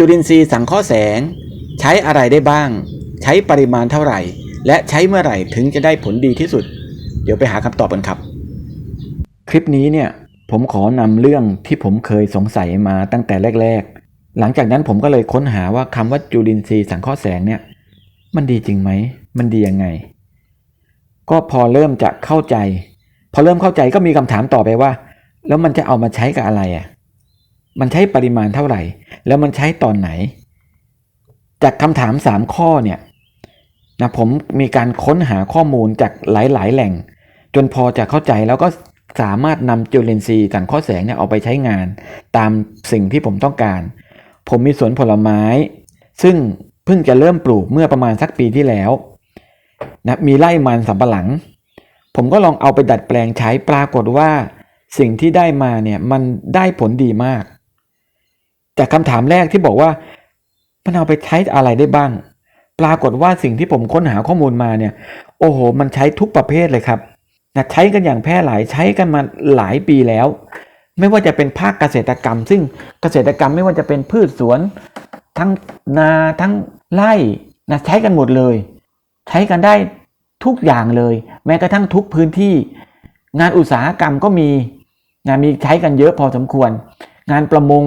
จุลินทรีย์สังเคราะห์แสง ใช้อะไรได้บ้าง ใช้ปริมาณเท่าไหร่ และใช้เมื่อไหร่ถึงจะได้ผลดีที่สุด เดี๋ยวไปหาคำตอบกันครับ คลิปนี้เนี่ยผมขอนำเรื่องที่ผมเคยสงสัยมาตั้งแต่แรก ๆ หลังจากนั้นผมก็เลยค้นหาว่าคำว่าจุลินทรีย์สังเคราะห์แสงเนี่ยมันดีจริงไหม มันดียังไง ก็พอเริ่มจะเข้าใจ พอเริ่มเข้าใจก็มีคำถามต่อไปว่า แล้วมันจะเอามาใช้กับอะไรอะ มันใช้ปริมาณเท่าไหร่ แล้วมันใช้ตอนไหน จากคำถามสามข้อเนี่ยนะผมมีการค้นหาข้อมูลจากหลายๆ แหล่ง จนพอจะเข้าใจแล้วก็สามารถนำจุลินทรีย์สังเคราะห์แสงเนี่ยเอาไปใช้งาน ตามสิ่งที่ผมต้องการ ผมมีสวนผลไม้ ซึ่งเพิ่งจะเริ่มปลูกเมื่อประมาณสักปีที่แล้วนะมีไร่มันสำปะหลัง ผมก็ลองเอาไปดัดแปลงใช้ปรากฏว่า สิ่งที่ได้มาเนี่ยมันได้ผลดีมาก จากคำถามแรกที่บอกว่ามันเอาไปใช้อะไรได้บ้าง ปรากฏว่าสิ่งที่ผมค้นหาข้อมูลมาเนี่ย โอ้โห มันใช้ทุกประเภทเลยครับนะใช้กันอย่างแพร่หลายใช้กันมาหลายปีแล้ว ไม่ว่าจะเป็นภาคเกษตรกรรม ซึ่งเกษตรกรรมไม่ว่าจะเป็นพืชสวน ทั้งนาทั้งไร่นะใช้กันหมดเลย ใช้กันได้ทุกอย่างเลย แม้กระทั่งทุกพื้นที่ งานอุตสาหกรรมก็มีนะมีใช้กันเยอะพอสมควร งานประมง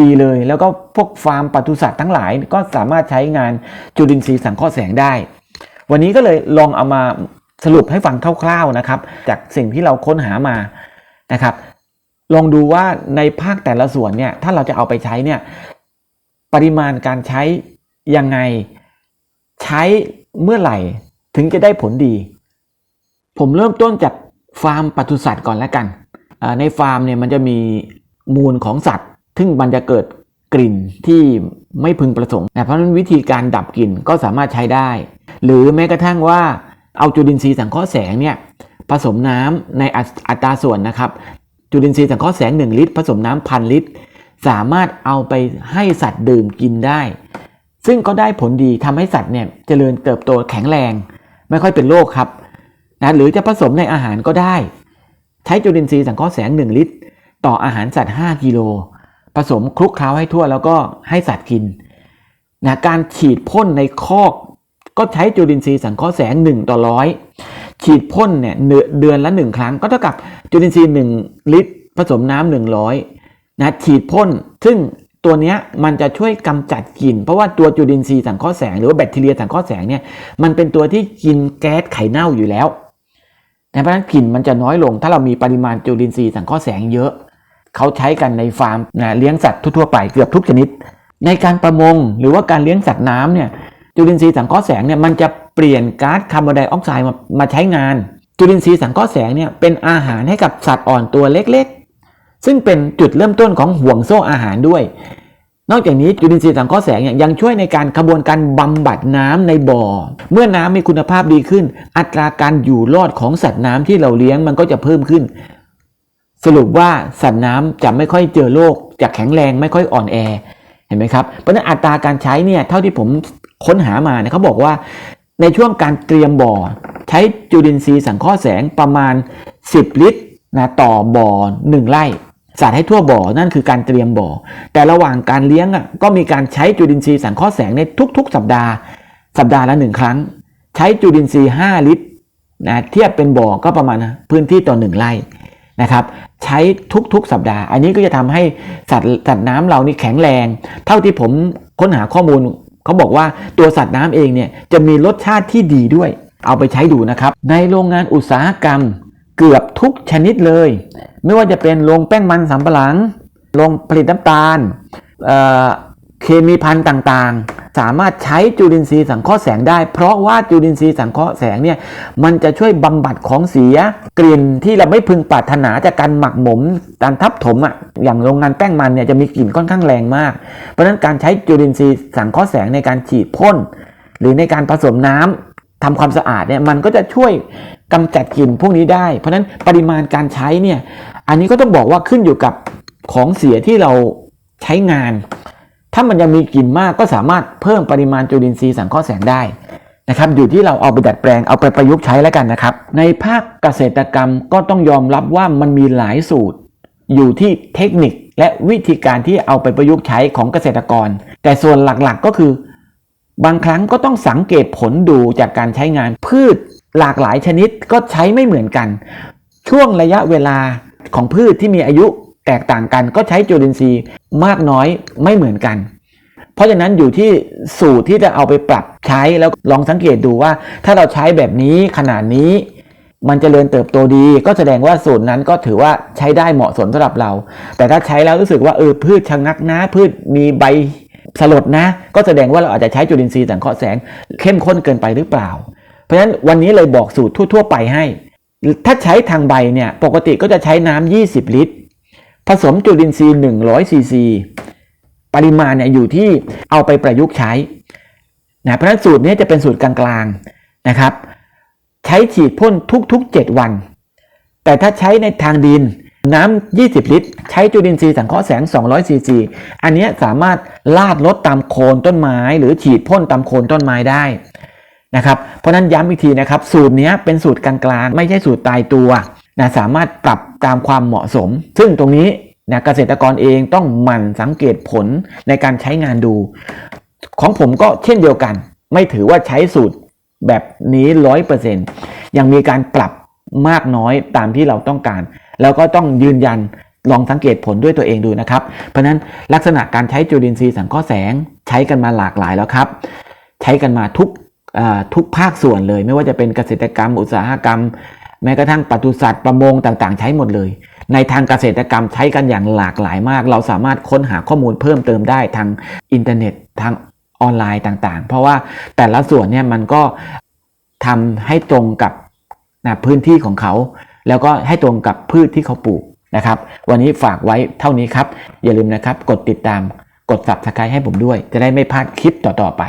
ดีเลย แล้วก็พวกฟาร์มปศุสัตว์ทั้งหลาย ก็สามารถใช้งานจุลินทรีย์สังเคราะห์แสงได้ วันนี้ก็เลยลองเอามาสรุปให้ฟังคร่าวๆนะครับ จากสิ่งที่เราค้นหามานะครับ ลองดูว่าในภาคแต่ละส่วนเนี่ยถ้าเราจะเอาไปใช้เนี่ยปริมาณการใช้ยังไงใช้เมื่อไหร่ถึงจะได้ผลดี ผมเริ่มต้นจากฟาร์มปศุสัตว์ก่อนแล้วกัน ในฟาร์มเนี่ยมันจะมีมูลของสัตว์ ซึ่งมันจะเกิดกลิ่นที่ไม่พึงประสงค์นะเพราะนั้นวิธีการดับกลิ่นก็สามารถใช้ได้ หรือแม้กระทั่งว่าเอาจุลินทรีย์สังเคราะห์แสงเนี่ยผสมน้ำในอัตราส่วนนะครับ จุลินทรีย์สังเคราะห์แสง 1 ลิตร ผสมน้ำพันลิตร สามารถเอาไปให้สัตว์ดื่มกินได้ ซึ่งก็ได้ผลดีทำให้สัตว์เนี่ยเจริญเติบโตแข็งแรง ไม่ค่อยเป็นโรคครับนะหรือจะผสมในอาหารก็ได้ ใช้จุลินทรีย์สังเคราะห์แสง 1 ลิตร ต่ออาหารสัตว์ 5 กิโล สมคลุกเคล้าให้ทั่วแล้วก็ให้สัตว์กินนะการฉีดพ่นในคอกก็ใช้จุลินทรีย์สังเคราะห์แสง1ต่อร้อยฉีดพ่นเนี่ยเดือนละ 1 ครั้งก็เท่ากับจุลินทรีย์ 1 ลิตร ผสมน้ำ100นะฉีดพ่นซึ่งตัวเนี้ยมันจะช่วยกำจัดกลิ่น เพราะว่าตัวจุลินทรีย์สังเคราะห์แสงหรือว่าแบคทีเรียสังเคราะห์แสงเนี่ยมันเป็นตัวที่กินแก๊สไข่เน่าอยู่แล้วเพราะฉะนั้นกลิ่นมันจะน้อยลง ถ้าเรามีปริมาณจุลินทรีย์สังเคราะห์แสงเยอะ เขาใช้กันในฟาร์มนะเลี้ยงสัตว์ทั่วไปเกือบทุกชนิด ในการประมงหรือว่าการเลี้ยงสัตว์น้ำเนี่ยจุลินทรีย์สังเคราะห์แสงเนี่ยมันจะเปลี่ยนก๊าซคาร์บอนไดออกไซด์มามาใช้งาน จุลินทรีย์สังเคราะห์แสงเนี่ยเป็นอาหารให้กับสัตว์อ่อนตัวเล็กๆ ซึ่งเป็นจุดเริ่มต้นของห่วงโซ่อาหารด้วย นอกจากนี้จุลินทรีย์สังเคราะห์แสงเนี่ยยังช่วยในการกระบวนการบำบัดน้ำในบ่อ เมื่อน้ำมีคุณภาพดีขึ้น อัตราการอยู่รอดของสัตว์น้ำที่เราเลี้ยงมันก็จะเพิ่มขึ้น สรุปว่าสัตว์น้ำจะไม่ค่อยเจอโรคจะแข็งแรงไม่ค่อยอ่อนแอเห็นไหมครับเพราะฉะนั้นอัตราการใช้เนี่ยเท่าที่ผมค้นหามาเนี่ยเขาบอกว่าในช่วงการเตรียมบ่อ ใช้จุลินทรีย์สังเคราะห์แสงประมาณ 10 ลิตรนะต่อบ่อ 1 ไร่สาดให้ทั่วบ่อนั่นคือการเตรียมบ่อ แต่ระหว่างการเลี้ยงอะก็มีการใช้จุลินทรีย์สังเคราะห์แสงในทุก ๆ สัปดาห์ สัปดาห์ละหนึ่งครั้ง ใช้จุลินทรีย์ 5 ลิตรนะเทียบเป็นบ่อก็ประมาณพื้นที่ต่อ 1 ไร่ นะครับใช้ทุกๆสัปดาห์ อันนี้ก็จะทำให้สัตว์สัตว์น้ำเรานี่แข็งแรง เท่าที่ผมค้นหาข้อมูลเขาบอกว่าตัวสัตว์น้ำเองเนี่ยจะมีรสชาติที่ดีด้วย เอาไปใช้ดูนะครับ ในโรงงานอุตสาหกรรมเกือบทุกชนิดเลย ไม่ว่าจะเป็นโรงแป้งมันสำปะหลังโรงผลิตน้ำตาลเเคมีพันธุ์ต่างๆ สามารถใช้จุลินทรีย์สังเคราะห์แสงได้ เพราะว่าจุลินทรีย์สังเคราะห์แสงเนี่ยมันจะช่วยบำบัดของเสียกลิ่นที่เราไม่พึงปรารถนาจากการหมักหมมการทับถมอะอย่างโรงงานแป้งมันเนี่ยจะมีกลิ่นค่อนข้างแรงมาก เพราะฉะนั้นการใช้จุลินทรีย์สังเคราะห์แสงในการฉีดพ่นหรือในการผสมน้ำทำความสะอาดเนี่ยมันก็จะช่วยกำจัดกลิ่นพวกนี้ได้ เพราะฉะนั้นปริมาณการใช้เนี่ยอันนี้ก็ต้องบอกว่าขึ้นอยู่กับของเสียที่เราใช้งาน ถ้ามันยังมีกลิ่นมากก็สามารถเพิ่มปริมาณจุลินทรีย์สังเคราะห์แสงได้นะครับอยู่ที่เราเอาไปดัดแปลงเอาไปประยุกต์ใช้แล้วกันนะครับ ในภาคเกษตรกรรมก็ต้องยอมรับว่ามันมีหลายสูตร อยู่ที่เทคนิคและวิธีการที่เอาไปประยุกต์ใช้ของเกษตรกร แต่ส่วนหลักๆก็คือ บางครั้งก็ต้องสังเกตผลดูจากการใช้งาน พืชหลากหลายชนิดก็ใช้ไม่เหมือนกัน ช่วงระยะเวลาของพืชที่มีอายุแตกต่างกันก็ใช้จุลินทรีย์ มากน้อยไม่เหมือนกัน เพราะฉะนั้นอยู่ที่สูตรที่จะเอาไปปรับใช้แล้วลองสังเกตดูว่า ถ้าเราใช้แบบนี้ขนาดนี้มันจเจริญเติบโตดี ก็แสดงว่าสูตรนั้นก็ถือว่าใช้ได้เหมาะสมสำหรับเรา แต่ถ้าใช้แล้วรู้สึกว่าเออพืชชะงักนะ พืชมีใบสลดนะ ก็แสดงว่าเราอาจจะใช้จุลินทรีย์สังเคราะห์แสงเข้มข้นเกินไปหรือเปล่า เพราะฉะนั้นวันนี้เลยบอกสูตรทั่ว ๆ ไปให้ ถ้าใช้ทางใบเนี่ยปกติก็จะใช้น้ำ20 ลิตร ผสมจุลินทรีย์100ซีซีปริมาณเนี่ยอยู่ที่เอาไปประยุกต์ใช้นะเพราะฉะนั้นสูตรนี้จะเป็นสูตรกลางๆนะครับ ใช้ฉีดพ่นทุก ๆ 7 วัน แต่ถ้าใช้ในทางดินน้ำ 20 ลิตร ใช้จุลินทรีย์สังเคราะห์แสง 200 ซีซี อันนี้สามารถลาดลดตามโคนต้นไม้ หรือฉีดพ่นตามโคนต้นไม้ได้นะครับ เพราะนั้นย้ำอีกทีนะครับ สูตรนี้เป็นสูตรกลางๆ ไม่ใช่สูตรตายตัว นะสามารถปรับตามความเหมาะสม ซึ่งตรงนี้นะเกษตรกรเองต้องหมั่นสังเกตผลในการใช้งานดู ของผมก็เช่นเดียวกัน ไม่ถือว่าใช้สูตรแบบนี้ร้อยเปอร์เซ็นต์ยังมีการปรับมากน้อยตามที่เราต้องการ แล้วก็ต้องยืนยันลองสังเกตผลด้วยตัวเองดูนะครับ เพราะนั้นลักษณะการใช้จุลินทรีย์สังเคราะห์แสงใช้กันมาหลากหลายแล้วครับ ใช้กันมาทุกทุกภาคส่วนเลย ไม่ว่าจะเป็นเกษตรกรรม อุตสาหกรรม แม้กระทั่งปศุสัตว์ประมงต่างๆ ใช้หมดเลย ในทางเกษตรกรรมใช้กันอย่างหลากหลายมาก เราสามารถค้นหาข้อมูลเพิ่มเติมได้ทางอินเทอร์เน็ตทางออนไลน์ต่างๆ เพราะว่าแต่ละส่วนเนี่ยมันก็ทำให้ตรงกับนะพื้นที่ของเขา แล้วก็ให้ตรงกับพืชที่เขาปลูกนะครับ วันนี้ฝากไว้เท่านี้ครับ อย่าลืมนะครับ กดติดตามกด subscribe ให้ผมด้วย จะได้ไม่พลาดคลิปต่อๆไป